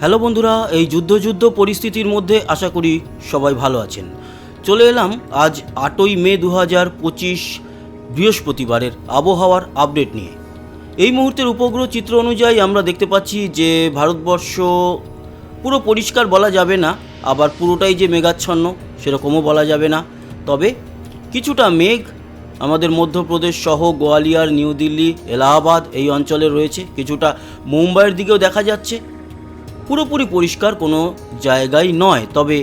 Hello বন্ধুরা, এই যুদ্ধ যুদ্ধ পরিস্থিতির মধ্যে আশা করি সবাই ভালো আছেন। চলে এলাম আজ আটই মে দু হাজার পঁচিশ বৃহস্পতিবারের আবহাওয়ার আপডেট নিয়ে। এই মুহূর্তের উপগ্রহ চিত্র অনুযায়ী আমরা দেখতে পাচ্ছি যে ভারতবর্ষ পুরো পরিষ্কার বলা যাবে না, আবার পুরোটাই যে মেঘাচ্ছন্ন সেরকমও বলা যাবে না। তবে কিছুটা মেঘ আমাদের মধ্যপ্রদেশ সহ গোয়ালিয়র, নিউ দিল্লি, এলাহাবাদ এই অঞ্চলে রয়েছে, কিছুটা মুম্বাইয়ের দিকেও দেখা যাচ্ছে। পুরোপুরি পরিষ্কার কোনো জায়গায় নয়, তবে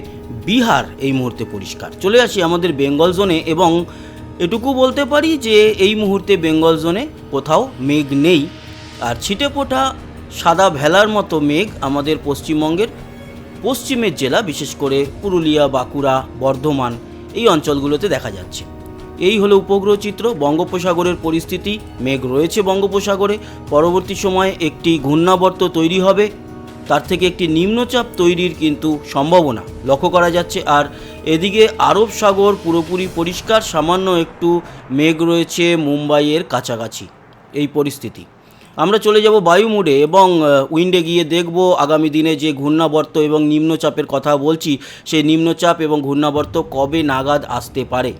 বিহার এই মুহূর্তে পরিষ্কার। চলে আসি আমাদের বেঙ্গল জোনে এবং এটুকু বলতে পারি যে এই মুহূর্তে বেঙ্গল জোনে কোথাও মেঘ নেই। আর ছিটে ফোটা সাদা ভেলার মতো মেঘ আমাদের পশ্চিমবঙ্গের পশ্চিমের জেলা, বিশেষ করে পুরুলিয়া, বাঁকুড়া, বর্ধমান এই অঞ্চলগুলোতে দেখা যাচ্ছে। এই হলো উপগ্রহ চিত্র, বঙ্গোপসাগরের পরিস্থিতি, মেঘ রয়েছে বঙ্গোপসাগরে। পরবর্তী সময়ে একটি ঘূর্ণাবর্ত তৈরি হবে। তার থেকে একটি নিম্নচাপ তৈরির কিন্তু সম্ভাবনা। লক্ষ্য করা যাচ্ছে, আর এদিকে আরব সাগর পুরোপুরি পরিষ্কার, সামান্য একটু মেঘ রয়েছে মুম্বাইয়ের কাছাকাছি। এই পরিস্থিতি। আমরা চলে যাব বায়ু মোডে এবং উইন্ডে গিয়ে দেখব আগামী দিনে যে ঘূর্ণাবর্ত এবং নিম্নচাপের কথা বলছি, সেই নিম্নচাপ এবং ঘূর্ণাবর্ত কবে নাগাদ আসতে পারে।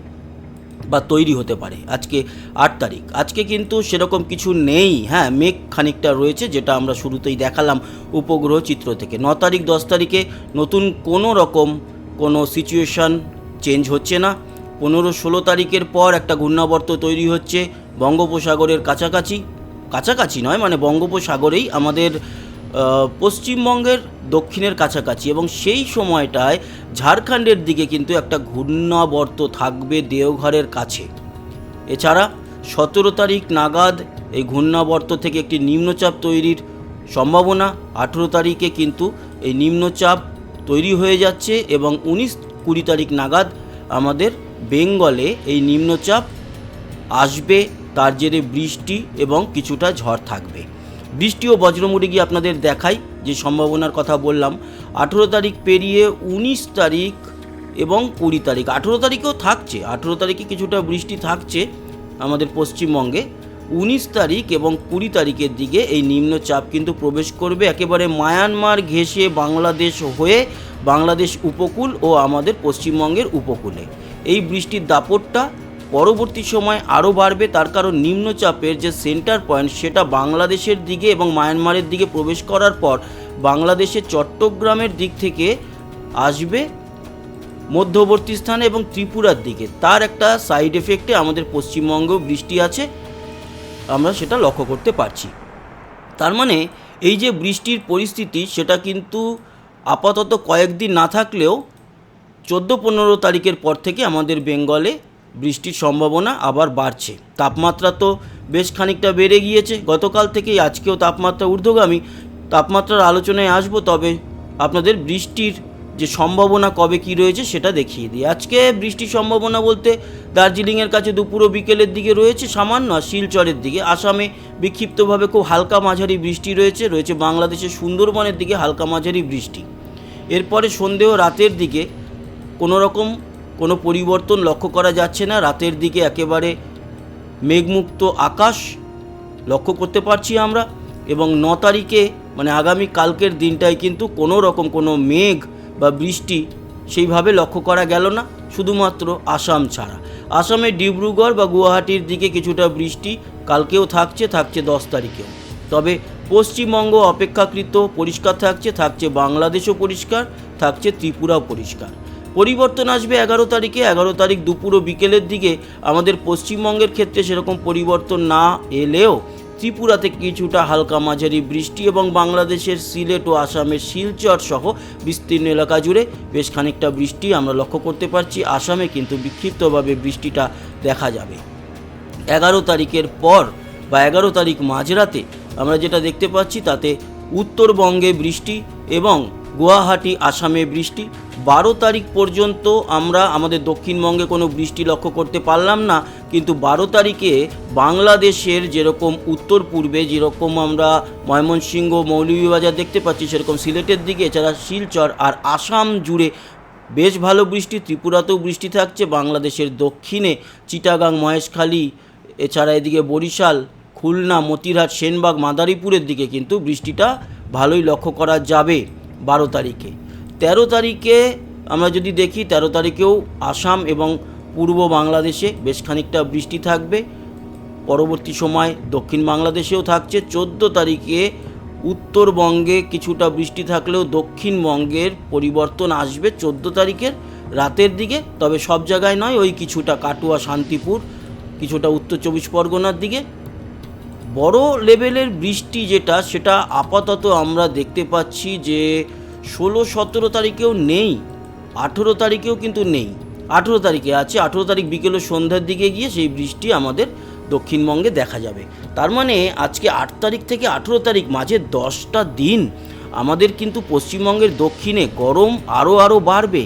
বা তৈরি হতে পারে। আজকে আট তারিখ। আজকে কিন্তু সেরকম কিছু নেই। হ্যাঁ মেঘ খানিকটা রয়েছে যেটা আমরা শুরুতেই দেখালাম উপগ্রহ চিত্র থেকে। ন তারিখ, দশ তারিখে নতুন কোনো রকম কোনো সিচুয়েশান চেঞ্জ হচ্ছে না। পনেরো, ষোলো তারিখের পর একটা ঘূর্ণাবর্ত তৈরি হচ্ছে বঙ্গোপসাগরের কাছাকাছি। কাছাকাছি নয় মানে বঙ্গোপসাগরেই আমাদের পশ্চিমবঙ্গের দক্ষিণের কাছাকাছি এবং সেই সময়টায় ঝাড়খণ্ডের দিকে কিন্তু একটা ঘূর্ণাবর্ত থাকবে দেওঘরের কাছে। এছাড়া সতেরো তারিখ নাগাদ এই ঘূর্ণাবর্ত থেকে একটি নিম্নচাপ তৈরির সম্ভাবনা, আঠেরো তারিখে কিন্তু এই নিম্নচাপ তৈরি হয়ে যাচ্ছে এবং উনিশ কুড়ি তারিখ নাগাদ আমাদের বেঙ্গলে এই নিম্নচাপ আসবে, তার জেরে বৃষ্টি এবং কিছুটা ঝড় থাকবে। বৃষ্টি ও বজ্রমুড়ি গিয়ে আপনাদের দেখাই যে সম্ভাবনার কথা বললাম। আঠেরো তারিখ পেরিয়ে উনিশ তারিখ এবং কুড়ি তারিখ। আঠেরো তারিখেও থাকছে, আঠেরো তারিখে কিছুটা বৃষ্টি থাকছে আমাদের পশ্চিমবঙ্গে। উনিশ তারিখ এবং কুড়ি তারিখের দিকে এই নিম্নচাপ কিন্তু প্রবেশ করবে একেবারে মায়ানমার ঘেঁষে বাংলাদেশ হয়ে বাংলাদেশ উপকূল ও আমাদের পশ্চিমবঙ্গের উপকূলে। এই বৃষ্টির দাপটটা পরবর্তী সময় আরও বাড়বে তার কারণ নিম্নচাপের যে সেন্টার পয়েন্ট সেটা বাংলাদেশের দিকে এবং মায়ানমারের দিকে প্রবেশ করার পর বাংলাদেশের চট্টগ্রামের দিক থেকে আসবে মধ্যবর্তী স্থানে এবং ত্রিপুরার দিকে। তার একটা সাইড এফেক্টে আমাদের পশ্চিমবঙ্গেও বৃষ্টি আছে, আমরা সেটা লক্ষ্য করতে পারছি। তার মানে এই যে বৃষ্টির পরিস্থিতি সেটা কিন্তু আপাতত কয়েকদিন না থাকলেও চোদ্দ পনেরো তারিখের পর থেকে আমাদের বেঙ্গলে বৃষ্টির সম্ভাবনা আবার বাড়ছে। তাপমাত্রা তো বেশ খানিকটা বেড়ে গিয়েছে। গতকাল থেকেই আজকেও তাপমাত্রা ঊর্ধ্বগামী। তাপমাত্রার আলোচনায় আসব, তবে আপনাদের বৃষ্টির যে সম্ভাবনা কবে কি রয়েছে সেটা দেখিয়ে দিই। আজকে বৃষ্টির সম্ভাবনা বলতে দার্জিলিংয়ের কাছে দুপুর ও বিকেলের দিকে রয়েছে, সামান্য শিলচরের দিকে। আসামে বিক্ষিপ্তভাবে খুব হালকা মাঝারি বৃষ্টি রয়েছে রয়েছে বাংলাদেশের সুন্দরবনের দিকে হালকা মাঝারি বৃষ্টি। এরপরে সন্ধেহ রাতের দিকে কোনো রকম কোনো পরিবর্তন লক্ষ্য করা যাচ্ছে না। রাতের দিকে একেবারে মেঘমুক্ত আকাশ লক্ষ্য করতে পারছি আমরা এবং ন তারিখে মানে আগামী কালকের দিনটায় কিন্তু কোনো রকম কোনো মেঘ বা বৃষ্টি সেইভাবে লক্ষ্য করা গেল না, শুধুমাত্র আসাম ছাড়া। আসামে ডিব্রুগড় বা গুয়াহাটির দিকে কিছুটা বৃষ্টি কালকেও থাকছে থাকছে দশ তারিখেও। তবে পশ্চিমবঙ্গ অপেক্ষাকৃত পরিষ্কার থাকছে থাকছে বাংলাদেশও পরিষ্কার, থাকছে ত্রিপুরাও পরিষ্কার। পরিবর্তন আসবে এগারো তারিখে। এগারো তারিখ দুপুর ও বিকেলের দিকে আমাদের পশ্চিমবঙ্গের ক্ষেত্রে সেরকম পরিবর্তন না এলেও ত্রিপুরাতে কিছুটা হালকা মাঝারি বৃষ্টি এবং বাংলাদেশের সিলেট ও আসামের শিলচর সহ বিস্তীর্ণ এলাকা জুড়ে বেশ খানিকটা বৃষ্টি আমরা লক্ষ্য করতে পারছি। আসামে কিন্তু বিক্ষিপ্তভাবে বৃষ্টিটা দেখা যাবে। এগারো তারিখের পর বা এগারো তারিখ মাঝরাতে আমরা যেটা দেখতে পাচ্ছি তাতে উত্তরবঙ্গে বৃষ্টি এবং গুয়াহাটি, আসামে বৃষ্টি। বারো তারিখ পর্যন্ত আমরা আমাদের দক্ষিণবঙ্গে কোনো বৃষ্টি লক্ষ্য করতে পারলাম না, কিন্তু বারো তারিখে বাংলাদেশের যেরকম উত্তর পূর্বে যেরকম আমরা ময়মনসিংহ মৌলভীবাজার দেখতে পাচ্ছি, সেরকম সিলেটের দিকে, এছাড়া শিলচর আর আসাম জুড়ে বেশ ভালো বৃষ্টি, ত্রিপুরাতেও বৃষ্টি থাকছে, বাংলাদেশের দক্ষিণে চিটাগাং, মহেশখালী, এছাড়া এদিকে বরিশাল, খুলনা, মতিরহাট, সেনবাগ, মাদারীপুরের দিকে কিন্তু বৃষ্টিটা ভালোই লক্ষ্য করা যাবে বারো তারিখে। তেরো তারিখে আমরা যদি দেখি, তেরো তারিখেও আসাম এবং পূর্ব বাংলাদেশে বেশ খানিকটা বৃষ্টি থাকবে। পরবর্তী সময় দক্ষিণ বাংলাদেশেও থাকছে। চোদ্দ তারিখে উত্তরবঙ্গে কিছুটা বৃষ্টি থাকলেও দক্ষিণবঙ্গের পরিবর্তন আসবে চোদ্দ তারিখের রাতের দিকে। তবে সব জায়গায় নয়, ওই কিছুটা কাটুয়া, শান্তিপুর, কিছুটা উত্তর চব্বিশ পরগনার দিকে। বড় লেভেলের বৃষ্টি যেটা, সেটা আপাতত আমরা দেখতে পাচ্ছি যে ষোলো, সতেরো তারিখেও নেই, আঠেরো তারিখেও কিন্তু নেই। আঠেরো তারিখে আছে, আঠেরো তারিখ বিকেলে সন্ধ্যার দিকে গিয়ে সেই বৃষ্টি আমাদের দক্ষিণবঙ্গে দেখা যাবে। তার মানে আজকে আট তারিখ থেকে আঠেরো তারিখ মাঝে দশটা দিন আমাদের কিন্তু পশ্চিমবঙ্গের দক্ষিণে গরম আরও আরও বাড়বে।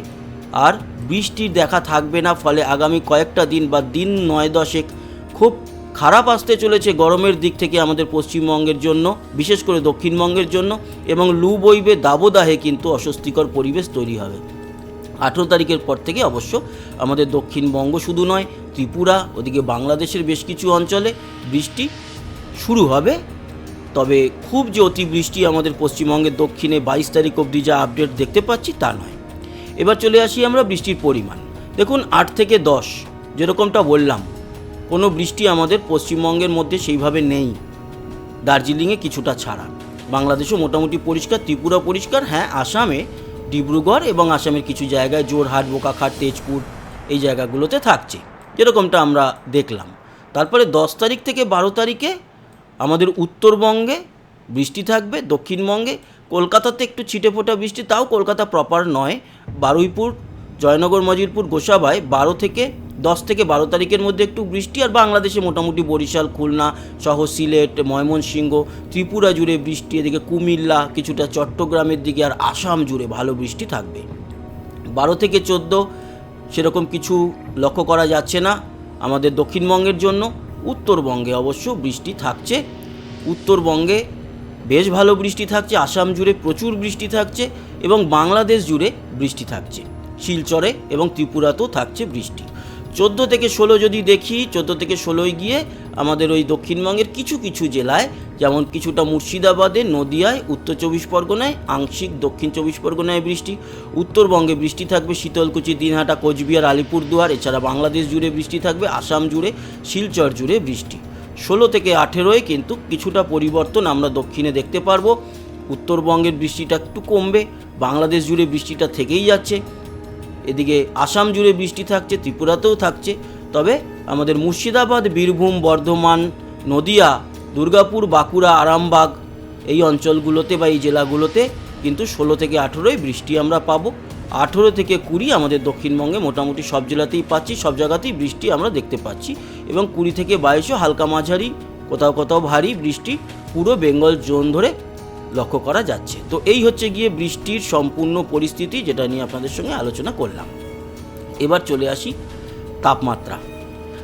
আর বৃষ্টির দেখা থাকবে না, ফলে আগামী কয়েকটা দিন বা দিন নয় দশেক খুব খারাপ আসতে চলেছে গরমের দিক থেকে আমাদের পশ্চিমবঙ্গের জন্য, বিশেষ করে দক্ষিণবঙ্গের জন্য, এবং লু বইবে দাবদাহে কিন্তু অস্বস্তিকর পরিবেশ তৈরি হবে। আঠেরো তারিখের পর থেকে অবশ্য আমাদের দক্ষিণবঙ্গ শুধু নয়, ত্রিপুরা, ওদিকে বাংলাদেশের বেশ কিছু অঞ্চলে বৃষ্টি শুরু হবে। তবে খুব যে অতিবৃষ্টি আমাদের পশ্চিমবঙ্গের দক্ষিণে বাইশ তারিখ অবধি যা আপডেট দেখতে পাচ্ছি তা নয়। এবার চলে আসি আমরা বৃষ্টির পরিমাণ। দেখুন, আট থেকে দশ, যেরকমটা বললাম কোনো বৃষ্টি আমাদের পশ্চিমবঙ্গের মধ্যে সেইভাবে নেই। দার্জিলিংয়ে কিছুটা ছাড়া। বাংলাদেশও মোটামুটি পরিষ্কার, ত্রিপুরা পরিষ্কার হ্যাঁ আসামে ডিব্রুগড় এবং আসামের কিছু জায়গায় জোরহাট বোকাখাট, তেজপুর এই জায়গাগুলোতে থাকছে। যেরকমটা আমরা দেখলাম। তারপরে দশ তারিখ থেকে বারো তারিখে আমাদের উত্তরবঙ্গে বৃষ্টি থাকবে, দক্ষিণবঙ্গে, কলকাতাতে একটু ছিটে ফোটা বৃষ্টি, তাও কলকাতা প্রপার নয়। বারুইপুর, জয়নগর, মজিরপুর গোসাবায় বারো থেকে দশ থেকে বারো তারিখের মধ্যে একটু বৃষ্টি আর বাংলাদেশে মোটামুটি বরিশাল, খুলনা সহ সিলেট, ময়মনসিংহ, ত্রিপুরা জুড়ে বৃষ্টি, এদিকে কুমিল্লা কিছুটা চট্টগ্রামের দিকে আর আসাম জুড়ে ভালো বৃষ্টি থাকবে। বারো থেকে চোদ্দ সেরকম কিছু লক্ষ্য করা যাচ্ছে না আমাদের দক্ষিণবঙ্গের জন্য। উত্তরবঙ্গে অবশ্য বৃষ্টি থাকছে। উত্তরবঙ্গে বেশ ভালো বৃষ্টি থাকছে, আসাম জুড়ে প্রচুর বৃষ্টি থাকছে এবং বাংলাদেশ জুড়ে বৃষ্টি থাকছে। শিলচরে এবং ত্রিপুরাতেও থাকছে বৃষ্টি। চোদ্দ থেকে ষোলো যদি দেখি, চোদ্দ থেকে ষোলোয় গিয়ে আমাদের ওই দক্ষিণবঙ্গের কিছু কিছু জেলায়, যেমন কিছুটা মুর্শিদাবাদে, নদিয়ায়, উত্তর চব্বিশ পরগনায়, আংশিক দক্ষিণ চব্বিশ পরগনায় বৃষ্টি, উত্তরবঙ্গে বৃষ্টি থাকবে শীতলকুচি, দিনহাটা, কোচবিহার আলিপুরদুয়ার এছাড়া বাংলাদেশ জুড়ে বৃষ্টি থাকবে, আসাম জুড়ে, শিলচর জুড়ে বৃষ্টি। ষোলো থেকে আঠেরোয় কিন্তু কিছুটা পরিবর্তন আমরা দক্ষিণে দেখতে পারব। উত্তরবঙ্গের বৃষ্টিটা একটু কমবে, বাংলাদেশ জুড়ে বৃষ্টিটা থেকেই যাচ্ছে। এদিকে আসাম জুড়ে বৃষ্টি থাকছে, ত্রিপুরাতেও থাকছে। তবে আমাদের মুর্শিদাবাদ, বীরভূম, বর্ধমান, নদিয়া, দুর্গাপুর, বাঁকুড়া, আরামবাগ এই অঞ্চলগুলোতে বা এই জেলাগুলোতে কিন্তু ষোলো থেকে আঠেরোই বৃষ্টি আমরা পাবো। আঠেরো থেকে কুড়ি আমাদের দক্ষিণবঙ্গে মোটামুটি সব জেলাতেই পাচ্ছি, সব জায়গাতেই বৃষ্টি আমরা দেখতে পাচ্ছি। এবং কুড়ি থেকে বাইশও হালকা মাঝারি, কোথাও কোথাও ভারী বৃষ্টি, পুরো বেঙ্গল জোন ধরে লক্ষ্য করা যাচ্ছে। তো এই হচ্ছে গিয়ে বৃষ্টির সম্পূর্ণ পরিস্থিতি যেটা নিয়ে আপনাদের সঙ্গে আলোচনা করলাম। এবার চলে আসি তাপমাত্রা।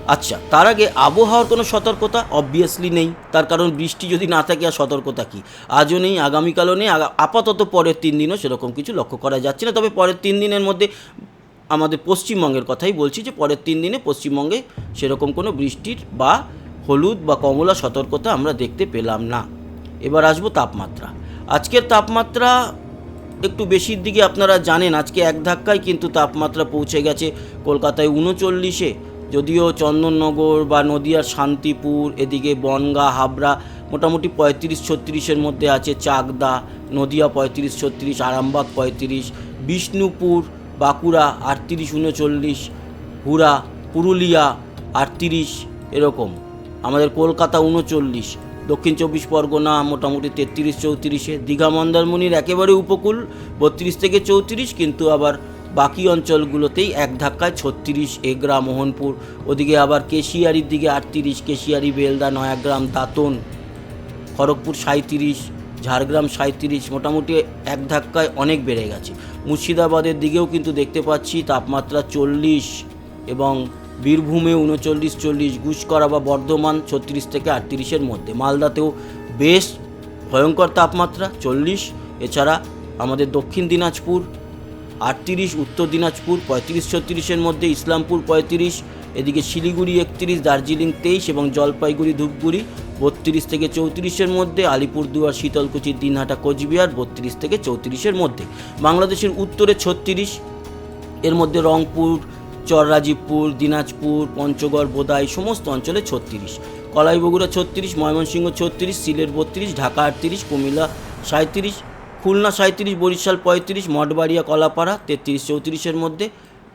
আচ্ছা তার আগে আবহাওয়ার কোনো সতর্কতা অবভিয়াসলি নেই। তার কারণ বৃষ্টি যদি না থাকে, আর সতর্কতা কী? আজও নেই, আগামীকালও নেই আপাতত পরের তিন দিনও সেরকম কিছু লক্ষ্য করা যাচ্ছে না। তবে পরের তিন দিনের মধ্যে আমাদের পশ্চিমবঙ্গের কথাই বলছি যে, পরের তিন দিনে পশ্চিমবঙ্গে সেরকম কোনো বৃষ্টির বা হলুদ বা কমলা সতর্কতা আমরা দেখতে পেলাম না। এবার আসব তাপমাত্রা। আজকের তাপমাত্রা একটু বেশির দিকে আপনারা জানেন, আজকে এক ধাক্কায় কিন্তু তাপমাত্রা পৌঁছে গেছে কলকাতায় উনচল্লিশে। যদিও চন্দননগর বা নদিয়ার শান্তিপুর, এদিকে বনগা, হাবড়া মোটামুটি পঁয়ত্রিশ ছত্রিশের মধ্যে আছে, চাকদা, নদিয়া পঁয়ত্রিশ ছত্রিশ, আরামবাগ পঁয়ত্রিশ, বিষ্ণুপুর, বাঁকুড়া আটত্রিশ উনচল্লিশ হুরা পুরুলিয়া আটত্রিশ, এরকম। আমাদের কলকাতা উনচল্লিশ। দক্ষিণ চব্বিশ পরগনা, মোটামুটি তেত্রিশ, চৌত্রিশে। দীঘা, মন্দারমণির একেবারে উপকূল, বত্রিশ থেকে চৌত্রিশ, কিন্তু আবার বাকি অঞ্চলগুলোতেই এক ধাক্কায় ছত্রিশ, এগরা, মোহনপুর। ওদিকে আবার কেশিয়ারির দিকে আটত্রিশ, কেশিয়ারি, বেলদা, নয়াগ্রাম, দাঁতন। খড়গপুর সাঁত্রিশ ঝাড়গ্রাম সাঁত্রিশ মোটামুটি এক ধাক্কায় অনেক বেড়ে গেছে। মুর্শিদাবাদের দিকেও কিন্তু দেখতে পাচ্ছি তাপমাত্রা চল্লিশ এবং বীরভূমে উনচল্লিশ চল্লিশ গুসকরা বা বর্ধমান ছত্রিশ থেকে আটত্রিশের মধ্যে। মালদাতেও বেশ ভয়ঙ্কর তাপমাত্রা, চল্লিশ। এছাড়া আমাদের দক্ষিণ দিনাজপুর আটত্রিশ, উত্তর দিনাজপুর পঁয়ত্রিশ, ছত্রিশের মধ্যে, ইসলামপুর পঁয়ত্রিশ, এদিকে শিলিগুড়ি একত্রিশ, দার্জিলিং তেইশ এবং জলপাইগুড়ি, ধূপগুড়ি বত্রিশ থেকে চৌত্রিশের মধ্যে, আলিপুরদুয়ার, শীতলকুচি, দিনহাটা, কোচবিহার বত্রিশ থেকে চৌত্রিশের মধ্যে। বাংলাদেশের উত্তরে ছত্রিশ, এর মধ্যে রংপুর চররাজীবপুর, দিনাজপুর, পঞ্চগড়, বোদাই, সমস্ত অঞ্চলে ছত্রিশ। কলাই বগুড়া ছত্রিশ, ময়মনসিংহ ছত্রিশ, সিলেট বত্রিশ, ঢাকা আটত্রিশ, কুমিল্লা সাঁত্রিশ খুলনা সাঁত্রিশ বরিশাল পঁয়ত্রিশ, মঠবাড়িয়া, কলাপাড়া তেত্রিশ, চৌত্রিশের মধ্যে,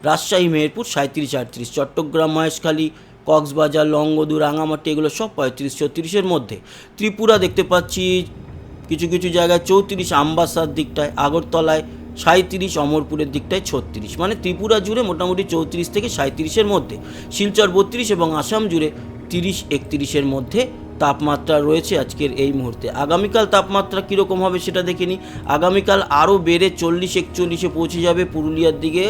রাজশাহী, মেহেরপুর সাঁত্রিশ আটত্রিশ, চট্টগ্রাম, মহেশখালী, কক্সবাজার লংগদু রাঙামাটি, এগুলো সব পঁয়ত্রিশ, ছত্রিশের মধ্যে। ত্রিপুরা দেখতে পাচ্ছি, কিছু কিছু জায়গায় চৌত্রিশ, আমবাসার দিকটায়, আগরতলায় সাঁত্রিশ অমরপুরের দিকটায় ছত্রিশ। মানে ত্রিপুরা জুড়ে মোটামুটি চৌত্রিশ থেকে সাঁত্রিশের মধ্যে। শিলচর বত্রিশ এবং আসাম জুড়ে তিরিশ, একত্রিশের মধ্যে তাপমাত্রা রয়েছে আজকের এই মুহূর্তে। আগামীকাল তাপমাত্রা কীরকম হবে সেটা দেখে নিই। আগামীকাল আরও বেড়ে চল্লিশ, একচল্লিশে পৌঁছে যাবে পুরুলিয়ার দিকে।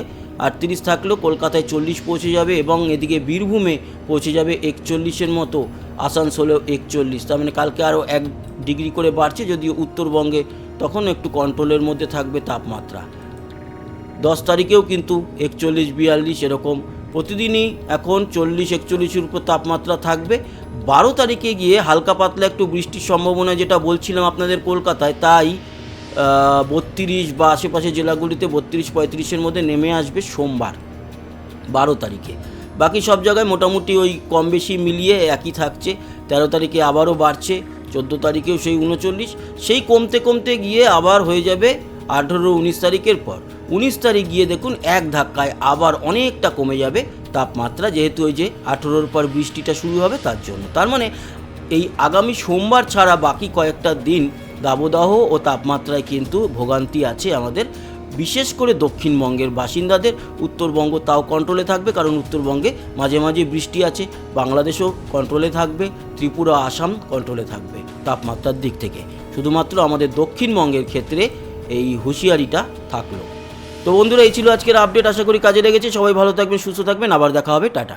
আটত্রিশ থাকলেও কলকাতায় চল্লিশ পৌঁছে যাবে এবং এদিকে বীরভূমে পৌঁছে যাবে একচল্লিশের মতো, আসানসোলেও একচল্লিশ। তার মানে কালকে আরও এক ডিগ্রি করে বাড়ছে, যদিও উত্তরবঙ্গে তখন একটু কন্ট্রোলের মধ্যে থাকবে তাপমাত্রা। দশ তারিখেও কিন্তু একচল্লিশ, বিয়াল্লিশ এরকম। প্রতিদিনই এখন চল্লিশ, একচল্লিশের উপর তাপমাত্রা থাকবে। বারো তারিখে গিয়ে হালকা পাতলা একটু বৃষ্টির সম্ভাবনা যেটা বলছিলাম আপনাদের কলকাতায়, তাই বত্রিশ বা আশেপাশে জেলাগুলিতে বত্রিশ, পঁয়ত্রিশের মধ্যে নেমে আসবে সোমবার, বারো তারিখে। বাকি সব জায়গায় মোটামুটি ওই কম বেশি মিলিয়ে একই থাকছে। তেরো তারিখে আবারও বাড়ছে, চোদ্দ তারিখেও সেই উনচল্লিশ। সেই কমতে কমতে গিয়ে আবার হয়ে যাবে আঠেরো, উনিশ তারিখের পর। উনিশ তারিখ গিয়ে দেখুন এক ধাক্কায় আবার অনেকটা কমে যাবে তাপমাত্রা, যেহেতু ওই যে আঠেরোর পর বৃষ্টিটা শুরু হবে তার জন্য। তার মানে এই আগামী সোমবার ছাড়া বাকি কয়েকটা দিন দাবদাহ ও তাপমাত্রায় কিন্তু ভোগান্তি আছে আমাদের। বিশেষ করে দক্ষিণবঙ্গের বাসিন্দাদের। উত্তরবঙ্গ তাও কন্ট্রোলে থাকবে, কারণ উত্তরবঙ্গে মাঝে মাঝে বৃষ্টি আছে। বাংলাদেশও কন্ট্রোলে থাকবে, ত্রিপুরা, আসাম কন্ট্রোলে থাকবে তাপমাত্রার দিক থেকে। শুধুমাত্র আমাদের দক্ষিণবঙ্গের ক্ষেত্রে এই হুঁশিয়ারিটা থাকল। তো বন্ধুরা, এই ছিল আজকের আপডেট আশা করি কাজে লেগেছে। সবাই ভালো থাকবেন, সুস্থ থাকবেন। আবার দেখা হবে। টাটা।